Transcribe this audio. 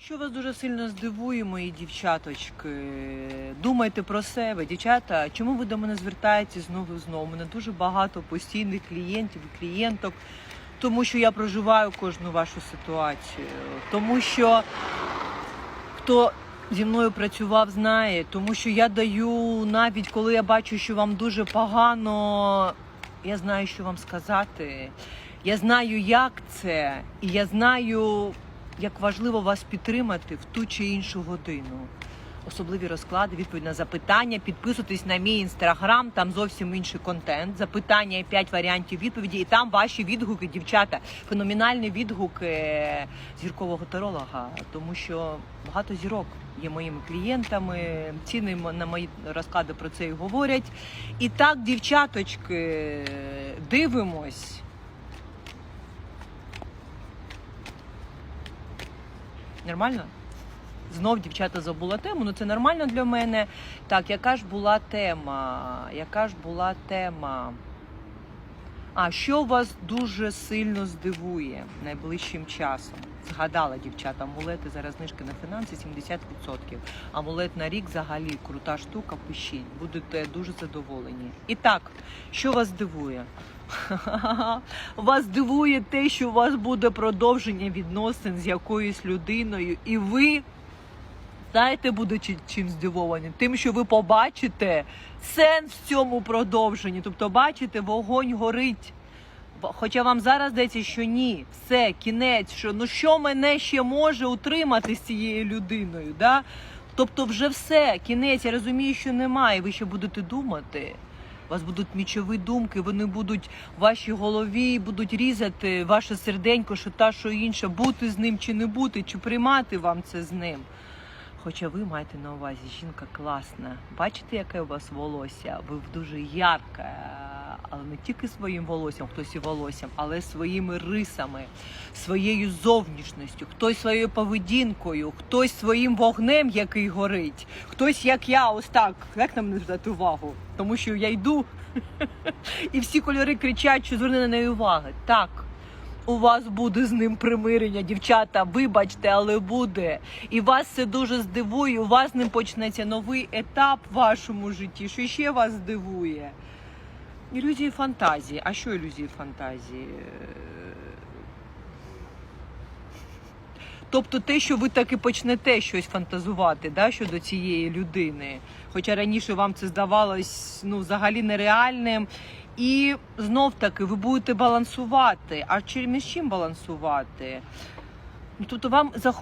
Що вас дуже сильно здивує, мої дівчаточки? Думайте про себе, дівчата. Чому ви до мене звертаєтесь знову і знову? У мене дуже багато постійних клієнтів і клієнток, тому що я проживаю кожну вашу ситуацію, тому що хто зі мною працював, знає, тому що я даю навіть коли я бачу, що вам дуже погано, я знаю, що вам сказати. Я знаю, як це, і я знаю, як важливо вас підтримати в ту чи іншу годину. Особливі розклади, відповідь на запитання. Підписуйтесь на мій інстаграм, там зовсім інший контент. Запитання і 5 варіантів відповіді. І там ваші відгуки, дівчата. Феноменальний відгук е, зіркового таролога, тому що багато зірок є моїми клієнтами. Ціни на мої розклади про це і говорять. І так, дівчаточки, дивимось. Нормально? Знов дівчата забула тему, ну це нормально для мене. Так, яка ж була тема? Яка ж була тема? А що вас дуже сильно здивує найближчим часом? Згадала дівчата, амулети зараз знижки на фінанси 70%. Амулет на рік взагалі крута штука, пишіть, будете дуже задоволені. І так, що вас здивує? Вас дивує те, що у вас буде продовження відносин з якоюсь людиною, і ви знаєте, будучи чим здивовані? Тим, що ви побачите сенс в цьому продовженні. Тобто, бачите, вогонь горить. Хоча вам зараз здається, що ні, все, кінець, що ну що мене ще може утримати з цією людиною? Да? Тобто, вже все, кінець, я розумію, що немає. Ви ще будете думати. У вас будуть мічові думки, вони будуть в вашій голові, будуть різати ваше серденько, що та, що інша, бути з ним чи не бути, чи приймати вам це з ним. Хоча ви маєте на увазі, жінка класна. Бачите, яке у вас волосся? Ви дуже ярка, але не тільки своїм волоссям, хтось і волоссям, але своїми рисами, своєю зовнішністю, хтось своєю поведінкою, хтось своїм вогнем, який горить, хтось як я, ось так. Як нам не звертати увагу? Тому що я йду, і всі кольори кричать, що зверни на неї уваги. Так. У вас буде з ним примирення, дівчата. Вибачте, але буде. І вас це дуже здивує. У вас ним почнеться новий етап в вашому житті. Що ще вас здивує? Ілюзії фантазії. А що ілюзії фантазії? Тобто те, що ви таки почнете щось фантазувати да, щодо цієї людини. Хоча раніше вам це здавалось ну, взагалі нереальним. І знов таки ви будете балансувати. А між чим балансувати? Тобто вам захочеться